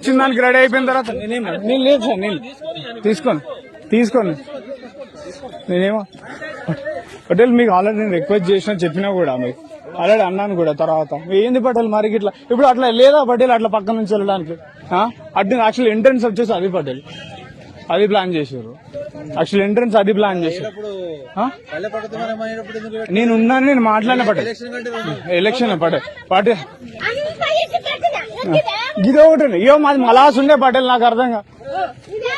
ఇచ్చిన దానికి రెడీ అయిపోయిన తర్వాత నేనేమో నేను లేదు సార్ నేను తీసుకోను తీసుకోను. నేనేమో పటేల్ మీకు ఆల్రెడీ నేను రిక్వెస్ట్ చేసిన చెప్పినా కూడా మీకు. ఆల్రెడీ అన్నాను కూడా తర్వాత. ఏంది పటేల్ మరి ఇట్లా? ఇప్పుడు అట్లా లేదా పటేల్ అట్లా పక్క నుంచి వెళ్ళడానికి? ఆ? అడ్డు యాక్చువల్ ఎంట్రన్స్ వచ్చేసి అది పటేల్. అది ప్లాన్ చేశారు. యాక్చువల్ ఎంట్రన్స్ అది ప్లాన్ చేశారు. నేను ఉన్నాను నేను మాట్లాడిన పటేల్. ఎలక్షన్ కంటే రెండు ఇది ఒకటి అయ్యో మాది మలాస్ ఉండే పటేల్ నాకు అర్థం కాదు. ఇదే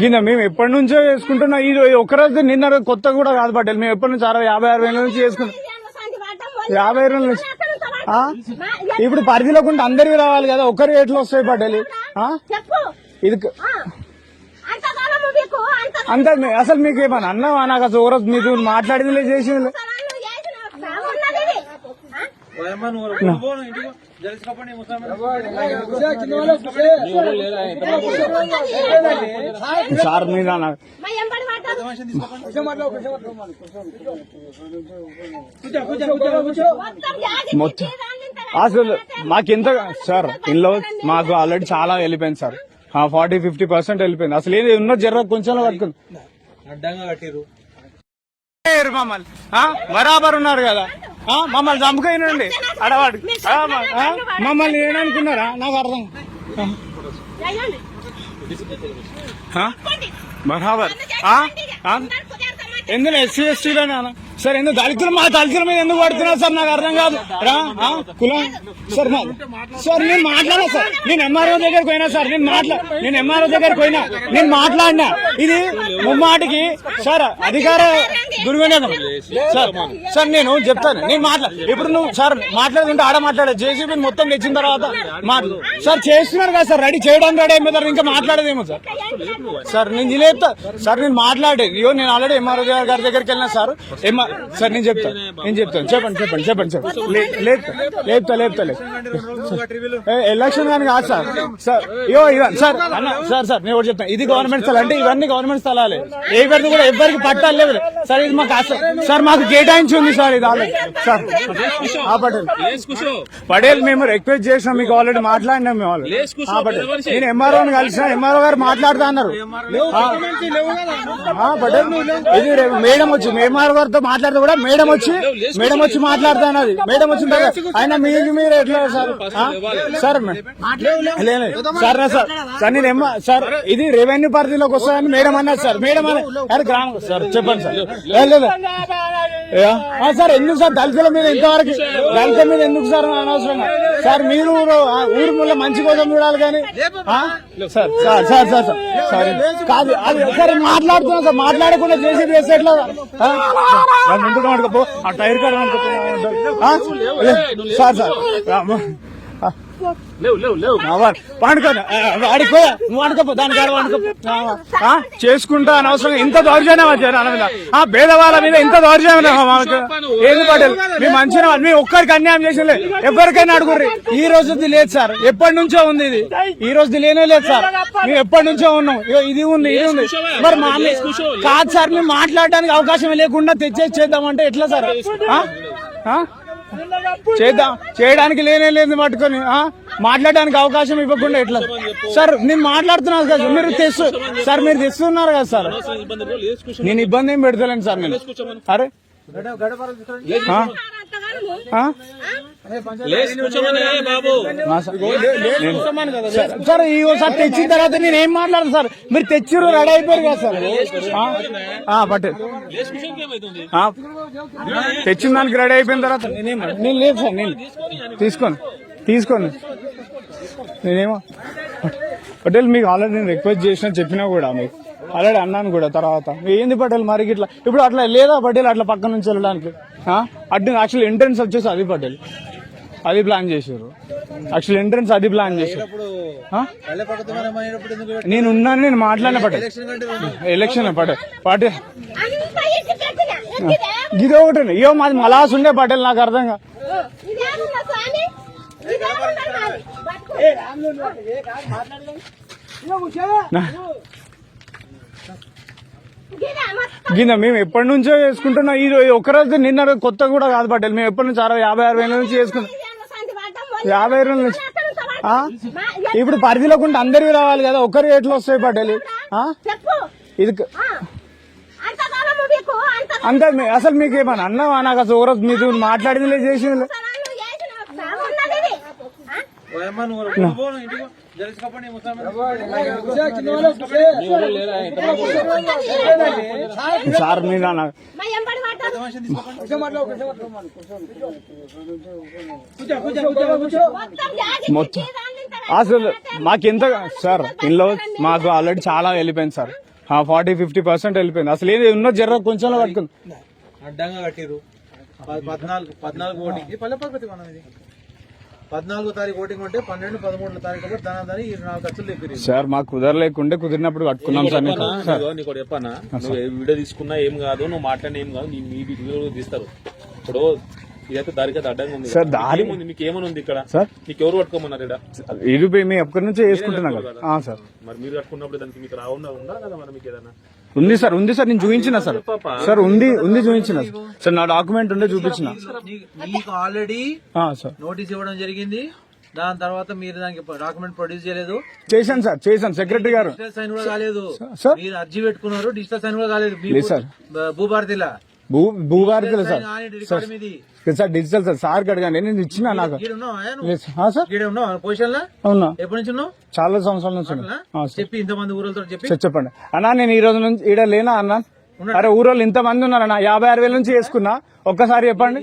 గిన్న మేము ఎప్పటి నుంచో చేసుకుంటున్నాం. ఈ ఒక్కరోజు నిన్న కొత్త కూడా కాదు పటేల్. మేము ఎప్పటి నుంచి అరవై యాభై అరవై ఏళ్ళ నుంచి చేసుకుంటాం యాభై రోజుల నుంచి. ఇప్పుడు పరిధిలోకి ఉంటే అందరికి రావాలి కదా. ఒక్కరి ఎట్లా వస్తాయి పటేల్. ఇది అంత అసలు మీకు ఏమన్నా అన్నావా నాకు అసలు ఓ రోజు మీకు మాట్లాడింది లేదు చేసింది. సార్ మీద. మొత్తం అసలు మాకెంత సార్ ఇంట్లో మాకు ఆల్రెడీ చాలా వెళ్ళిపోయింది సార్ ఫార్టీ ఫిఫ్టీ పర్సెంట్ వెళ్ళిపోయింది. అసలు ఏది ఉన్న జర్ర కొంచెం పట్టుకుంది. అడ్డంగా కట్టిరు లేరు మమ్మల్ని. ఆ? బరాబర్ ఉన్నారు కదా. ఆ? మమ్మల్ని చంపుకోనండి అడవాడు? మమ్మల్ని ఏమనుకున్నారా? నాకు అర్థం? బరాబర్? ఎందుకు ఎస్సీ ఎస్టీలోనే అన్న? సార్ ఎందుకు దళితులు మా దళితుల మీద ఎందుకు పడుతున్నారు సార్? నాకు అర్థం కాదు. రా కులం. సార్ సార్ నేను మాట్లాడా సార్. నేను ఎంఆర్ఓ దగ్గరికి పోయినా సార్. నేను మాట్లా నేను ఎంఆర్ఓ దగ్గరికి పోయినా. నేను మాట్లాడినా. ఇది ముమ్మాటికి సార్ అధికార దుర్వినియోగం. సార్ సార్ నేను చెప్తాను. నేను మాట్లా ఇప్పుడు నువ్వు సార్ మాట్లాడుతుంటే ఆడ మాట్లాడే. జేసీబీ మొత్తం తెచ్చిన తర్వాత మాట్లా సార్ చేస్తున్నారు కదా సార్. రెడీ చేయడం రెడీ అయిపోతారు. ఇంకా మాట్లాడదేమో సార్. సార్ నేను ఇది సార్ నేను మాట్లాడేది అయ్యో నేను ఆల్రెడీ ఎంఆర్ఓ గారి దగ్గరికి వెళ్ళినా సార్. ఎంఆర్ సార్ నేను చెప్తాను నేను చెప్తాను. చెప్పండి చెప్పండి చెప్పండి చెప్పండి. లే- లేపుతా లేపుతా లేపుతా ఎలక్షన్ కానీ కాదు సార్. సార్ ఇయో ఇవ- సార్ అన్న సార్ సార్ నేను ఒకటి చెప్తాను ఇది గవర్నమెంట్ స్థలం అంటే ఇవన్నీ గవర్నమెంట్ స్థలాలే. ఏ పేరు కూడా ఎవరికి పట్టాలు లేవు. సార్ ఇది మాకు సార్ మాకు కేటాయించి ఉంది సార్ ఇది ఆల్రెడీ. సార్ ఆ పటేల్ పటేల్ మేము రిక్వెస్ట్ చేసినాం మీకు ఆల్రెడీ మాట్లాడినాం మేము పటేల్ నేను ఎంఆర్ఓ కలిసిన ఎంఆర్ఓ గారు మాట్లాడుతా అన్నారు. పటేల్ ఇది రేపు మేడం వచ్చి ఎంఆర్ఓ గారితో మాట్లాడితే కూడా మేడం వచ్చి మేడం వచ్చి మాట్లాడుతా అన్నది. మేడం వచ్చిన తర్వాత ఆయన మీరు మీరు ఎట్లా sir? Sir. Sir sir sir నేను ఎమ్మ సార్ ఇది రెవెన్యూ పరిధిలోకి వస్తుందని మేడం అన్నారు సార్. మేడం అని అరే గ్రామం సార్ చెప్పండి సార్. లేదు, సార్ ఎందుకు సార్? దళితుల మీద ఇంతవరకు దళితుల మీద ఎందుకు సార్? అనవసరంగా. సార్ మీరు ఊరు ముళ్ళ మంచి కోసం చూడాలి కానీ ఆ? Sir sir sir sir sir sir కాదు అది సరే మాట్లాడుతున్నా సార్ మాట్లాడకుండా చేసి చేస్తే ఎట్లా? ముందుకు ఆ టైర్ కాడ సార్ సార్. రామ్మా. నువ్వు అనుకోపో దాని కాడ అనుకోపో చేసుకుంటా అనవసరంగా ఇంత దౌర్జన్యం జనాల మీద. ఆ భేదవాళ్ళ మీద ఇంత దౌర్జన్యం మాకు. ఏది పడేది మీ మంచిగా మీ ఒక్కరికి అన్యాయం చేసలే ఎవరికైనా అడుగుర్రి. ఈ రోజుది లేదు సార్. ఎప్పటి నుంచో ఉంది ఇది. ఈ రోజుది లేనే లేదు సార్. మేము ఎప్పటి నుంచో ఉన్నాం. ఇది ఉంది ఇది ఉంది. మరి మా కాదు సార్ మేము మాట్లాడడానికి అవకాశం లేకుండా తెచ్చేసి చేద్దామంటే ఎట్లా సార్? ఆ? చేద్దాం చేయడానికి లేనే లేదు పట్టుకొని మాట్లాడడానికి అవకాశం ఇవ్వకుండా ఎట్లా సార్ నేను మాట్లాడుతున్నాను కదా మీరు తెస్తు సార్ మీరు తెస్తున్నారు కదా సార్ నేను ఇబ్బంది ఏం పెడతలేను సార్ నేను అరే సార్. నేను- సార్, సార్ ఈ సార్ తెచ్చిన తర్వాత నేను ఏం మాట్లాడను సార్? మీరు తెచ్చిర్రు రెడీ అయిపోయారు కదా సార్. ఆ, తెచ్చిన దానికి రెడీ అయిపోయిన తర్వాత నేనేం నేను లేదు సార్ నేను తీసుకోను తీసుకోను. నేనేమో పటేల్ మీకు ఆల్రెడీ నేను రిక్వెస్ట్ చేసిన చెప్పినా కూడా మీకు. ఆల్రెడీ అన్నాను కూడా తర్వాత. ఏంది పటేల్ మరి ఇట్లా? ఇప్పుడు అట్లా లేదా పటేల్ అట్లా పక్క నుంచి వెళ్ళడానికి? ఆ? అడ్డు యాక్చువల్ ఎంట్రన్స్ వచ్చేసి అది పటేల్. అది ప్లాన్ చేశారు. యాక్చువల్ ఎంట్రన్స్ అది ప్లాన్ చేశారు. నేను ఉన్నాను నేను మాట్లాడిన పటేల్. ఎలక్షన్ పటేల్. పటేల్. ఇది ఒకటి అయ్యో మాది మలాస్ ఉండే పటేల్ నాకు అర్థం కాదు. నా- గిరా మొత్తం గిన మేము ఎప్పటి నుంచో చేసుకుంటున్నాం. ఈ రోజు నిన్న కొత్త కూడా కాదు పటేల్ మేము ఎప్పటి నుంచి అరవై యాభై అరవై నుంచి చేసుకుంటాం యాభై రోజుల నుంచి. ఇప్పుడు పరిధిలోకి ఉంటే అందరివి రావాలి కదా. ఒక్కరి ఎట్లా వస్తాయి పటేల్ ఇది అంత అసలు మీకు ఏమన్నా అన్నావా? నాకు అసలు ఒకరోజు మీతో మాట్లాడింది లేదు చేసింది లేదు. సవాళ్ళు చేసిన సాగు ఉన్నది ఇది. ఆ? ఓయమ్మ నువ్వు నువ్వు పో, నువ్వు ఇంటికి పో. జలుసుకోపండి, ముసలమ్మ. సార్ మీరు. మొత్తం అసలు మాకెంత సార్ ఇంట్లో మాకు ఆల్రెడీ చాలా వెళ్ళిపోయింది సార్. ఫార్టీ ఫిఫ్టీ పర్సెంట్ వెళ్ళిపోయింది. అసలు ఏది ఉన్న జర్ర కొంచెంలో పట్టుకుంది అడ్డంగా కట్టిరు పద్నాలుగు పద్నాలుగు పల్లె ప్రగతి మనం ఇది. పద్నాలుగో తారీఖు ఓటింగ్ ఉంటే పన్నెండు పదమూడు తారీఖు దాని ఇరవై నాలుగు ఖర్చులు తెప్పిరు సార్ మాకు కుదరలేకుంటే కుదిరినప్పుడు కట్టుకున్నాం సార్ నీకు. చెప్పన్నా నువ్వు ఏ వీడియో తీసుకున్నా ఏం కాదు నువ్వు మాట్లాడిన ఏం కాదు నీ మీ వీడియో తీస్తారు. ఇప్పుడు ఇదైతే దారికి అయితే అడ్డంగా ఉంది సార్, దారి- ఏముంది మీకు ఏమని ఉంది ఇక్కడ? సార్. నీకు ఎవరు పట్టుకోమన్నారు ఇక్కడ? ఇది మేము ఎప్పటి నుంచో వేసుకుంటున్నాం సార్. మరి మీరు కట్టుకున్నప్పుడు దానికి మీకు రాకుండా ఉందా కదా మరి మీకు ఏదైనా? ఉంది సార్ ఉంది సార్ నేను చూపించిన సార్. సార్ ఉంది ఉంది చూపించిన. సార్. నా డాక్యుమెంట్ ఉండే చూపించిన. నీకు ఆల్రెడీ సార్. నోటీస్ ఇవ్వడం జరిగింది. దాని తర్వాత మీరు దానికి డాక్యుమెంట్ ప్రొడ్యూస్ చేయలేదు. చేశాను సార్ చేశాను. సెక్రటరీ గారు. డిజిటల్ సైన్ కూడా కాలేదు. సార్ మీరు అర్జీ పెట్టుకున్నారు డిజిటల్ సైన్ కూడా కాలేదు. భూభారతిలా. భూ భూభారతిలో sir. Sir digital sir sir అడగండి నేను ఇచ్చిన నాకు. సార్. అవునా? ఎప్పటి నుంచి చాలా సంవత్సరాల నుంచి చెప్పి ఇంతమంది ఊరలతో చెప్పి. చెప్పండి. అన్నా నేను ఈ రోజు నుంచి ఈడ లేనా అన్నా? అరే ఊరోళ్ళు ఇంత మంది ఉన్నారన్న యాభై ఆరు వేల నుంచి వేసుకున్నా ఒక్కసారి చెప్పండి?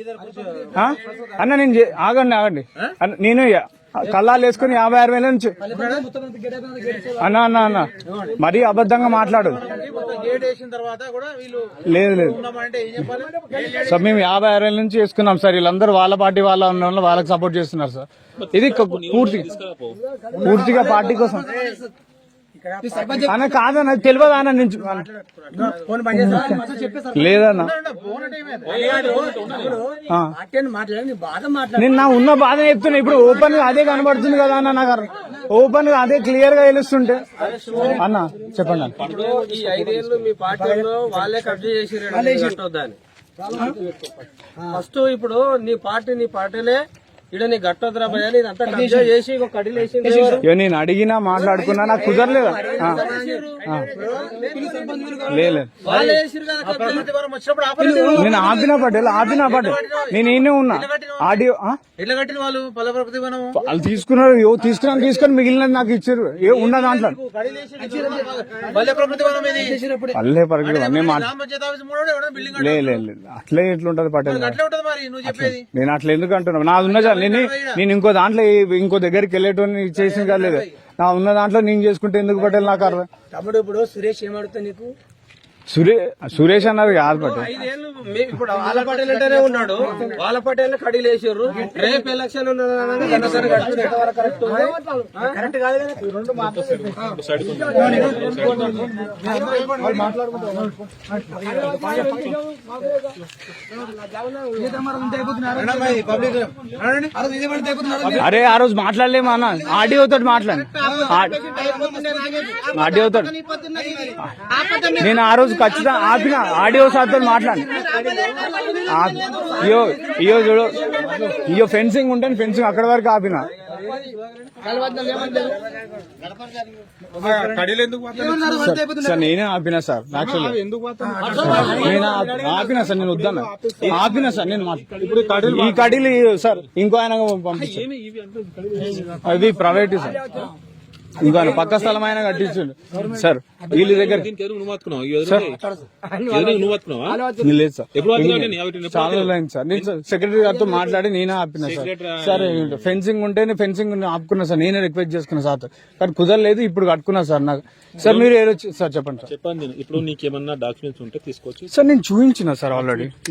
అన్న నేను ఆగండి ఆగండి. నేను కళ్ళాలు వేసుకుని యాభై ఆరు వేల నుంచి. అన్న అన్న అన్న. మరీ అబద్ధంగా మాట్లాడు. లేదు లేదు. సార్ మేము యాభై ఆరు వేల నుంచి వేసుకున్నాం సార్. వీళ్ళందరూ వాళ్ళ పార్టీ వాళ్ళ ఉన్న వాళ్ళకి సపోర్ట్ చేస్తున్నారు సార్. ఇది పూర్తి పూర్తిగా పార్టీ కోసం. అన్న కాదన్న తెలియదు అన్న? లేదన్న. నేను నా ఉన్న బాధ చెప్తున్నా. ఇప్పుడు ఓపెన్గా అదే కనబడుతుంది కదా అన్న నాకు ఓపెన్గా అదే క్లియర్గా తెలుస్తుంటే. అన్న చెప్పండి అన్న. ఈ ఐదేళ్ళు మీ పార్టీలో వాళ్ళే కబ్జా చేసిరని ఫస్ట్ ఇప్పుడు నీ పార్టీ నీ పార్టీలే గట్టొద్దురా భయ కబ్జా చేసి ఒక కడిలు వేసింది ఎవరు? ఇక నేను అడిగినా మాట్లాడుకున్నా నాకు కుదరలేదు? ఆ. ఆ. లేదు లేదు. వాళ్ళే వేసిరు కదా కబ్జా. ప్రతివారం వచ్చినప్పుడు ఆపలేదు. నేను ఆపినా పటేల్ ఆపినా పటేల్ నేను ఈయనే ఉన్నా. ఆడియో ఆ? ఎట్లా కట్టిన వాళ్ళు? పల్లె ప్రకృతి వనము? వాళ్ళు తీసుకున్నారు యో తీసుకున్నాను తీసుకొని మిగిలినది నాకు ఇచ్చారు ఏ ఉన్న దాంట్లో. పల్లె ప్రకృతి వనం ఇది. పల్లె పరుగులు అన్నీ మాట గ్రామ పంచాయతీ ఆఫీస్ మూడోడు ఎవడో బిల్డింగ్ లే లే లే. అట్లే ఎట్లుంటది పటేల్ అట్లే ఉంటది మరి నువ్వు చెప్పేది. నేను అట్లా ఎందుకు అంటున్నా? నాది ఉన్న చాలు నేను నేను ఇంకో దాంట్లో ఇంకో దగ్గరికి వెళ్ళేటోని చేసిన కాలేదు నా ఉన్న దాంట్లో నేను చేసుకుంటే ఎందుకు పట్టాలి నాకు అర్థం తమ్ముడు ఇప్పుడు సురేష్ ఏమడుతా నీకు? సురే సురేష్ అన్నది కాదు పటేల్ ఐదేళ్ళు మీ- ఇప్పుడు వాళ్ళ పటేల్ అంటేనే ఉన్నాడు వాళ్ళ పటేల్ కడీలు వేసారు రేపు ఎలక్షన్ కరెక్ట్ కాదు అరే ఆ రోజు మాట్లాడలేమా అన్న ఆడియో తోటి మాట్లాడు ఆడియో తోటి నేను ఆ రోజు ఖచ్చితంగా ఆపిన ఆడియో సార్తో మాట్లాడు. అయ్యో అయ్యో చూడు. అయ్యో ఫెన్సింగ్ ఉంటే ఫెన్సింగ్ అక్కడ వరకు ఆపిన. సార్ నేనే ఆపిన సార్ యాక్చువల్లీ నేను ఆపి- ఆపిన సార్ నేను వద్దన్న. ఆపిన సార్ నేను ఈ కడీలు సార్ ఇంకో ఆయన పంపించారు అవి ప్రైవేట్ సార్. ఇంకో పక్క స్థలం ఆయన కట్టించండు సార్ వీళ్ళ దగ్గర లేదు సార్. నేను చాలా సార్. సెక్రటరీ గారితో మాట్లాడి నేనే ఆపిన సార్. సార్ ఫెన్సింగ్ ఉంటేనే ఫెన్సింగ్ ఆపుకున్నా సార్. నేనే రిక్వెస్ట్ చేసుకున్నా సార్. కానీ కుదరలేదు ఇప్పుడు కట్టుకున్నా సార్ నాకు. సార్ మీరు ఏదో సార్ చెప్పండి సార్. చెప్పండి ఇప్పుడు నీకేమన్నా డాక్యుమెంట్స్ ఉంటే తీసుకోవచ్చు. సార్ నేను చూపించిన సార్ ఆల్రెడీ.